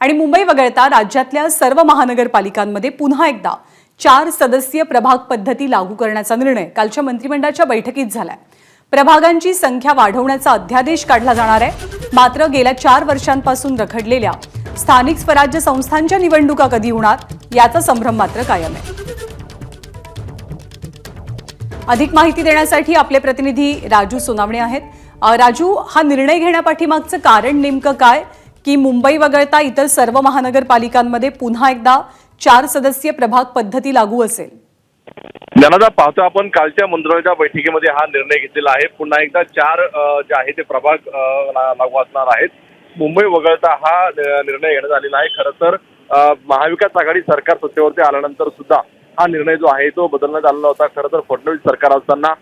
आणि मुंबई वगळता राज्यातल्या सर्व महानगरपालिकांमध्ये पुन्हा एकदा चार सदस्यीय प्रभाग पद्धती लागू करण्याचा निर्णय कालच्या मंत्रिमंडळाच्या बैठकीत झालाय. प्रभागांची संख्या वाढवण्याचा अध्यादेश काढला जाणार आहे. मात्र गेल्या चार वर्षांपासून रखडलेल्या स्थानिक स्वराज्य संस्थांच्या निवडणुका कधी होणार याचा संभ्रम मात्र कायम आहे. अधिक माहिती देण्यासाठी आपले प्रतिनिधी राजू सोनावणे आहेत. राजू हा निर्णय घेण्यापाठीमागचं कारण नेमकं काय? की मुंबई वगळता इतर सर्व महानगरपालिकांमध्ये पुन्हा एकदा चार सदस्यीय प्रभाग पद्धती लागू असेल. ज्ञानादा पाहतो आपण कालच्या मंत्रिमंडळाच्या बैठकीमध्ये हा निर्णय घेतलेला आहे. पुन्हा एकदा चार जे आहे ते प्रभाग लागू असणार आहेत. मुंबई वगळता हा निर्णय घेण्यात आलेला आहे. खरं तर महाविकास आघाडी सरकार सत्तेवरती आल्यानंतर सुद्धा हा निर्णय जो आहे तो बदलण्यात आलेला होता. खरं तर फडणवीस सरकार असताना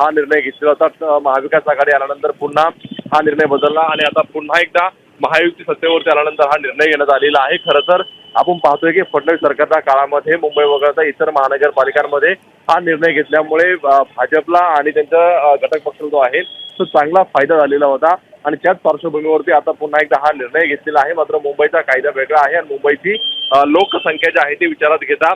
हा निर्णय घेतलेला होता. महाविकास आघाडी आल्यानंतर पुन्हा हा निर्णय बदलला आणि आता पुन्हा एकदा महायुती सत्तेवरती आल्यानंतर हा निर्णय घेण्यात आलेला आहे. खरं तर आपण पाहतोय की फडणवीस सरकारच्या काळामध्ये मुंबई वगळता इतर महानगरपालिकांमध्ये हा निर्णय घेतल्यामुळे भाजपला आणि त्यांचा घटक पक्ष जो आहे तो चांगला फायदा झालेला होता. आणि त्याच पार्श्वभूमीवरती आता पुन्हा एकदा हा निर्णय घेतलेला आहे. मात्र मुंबईचा कायदा वेगळा आहे आणि मुंबईची लोकसंख्या जी आहे ती विचारात घेता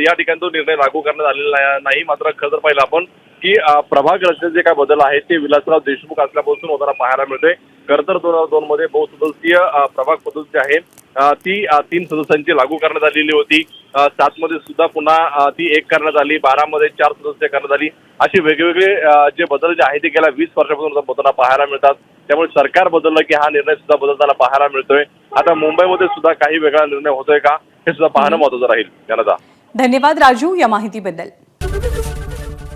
या ठिकाणी तो निर्णय लागू करण्यात आलेला नाही. मात्र खरं तर पाहिलं आपण की प्रभाग रचनेत जे काय बदल आहेत ते विलासराव देशमुख असल्यापासून होताना पाहायला मिळतोय. खरं तर दोन हजार दोन मध्ये बहुसदस्यीय प्रभाग पद्धती जी आहे ती तीन सदस्यांची लागू करण्यात आलेली होती. सात मध्ये सुद्धा पुन्हा ती एक करण्यात आली. बारा मध्ये चार सदस्य करण्यात आली. असे वेगवेगळे जे बदल जे आहे ते गेल्या वीस वर्षापासून होताना पाहायला मिळतात. त्यामुळे सरकार बदललं की हा निर्णय सुद्धा बदलताना पाहायला मिळतोय. आता मुंबईमध्ये सुद्धा काही वेगळा निर्णय होतोय का हे सुद्धा पाहणं महत्वाचं राहील. जनता. धन्यवाद राजू या माहितीबद्दल.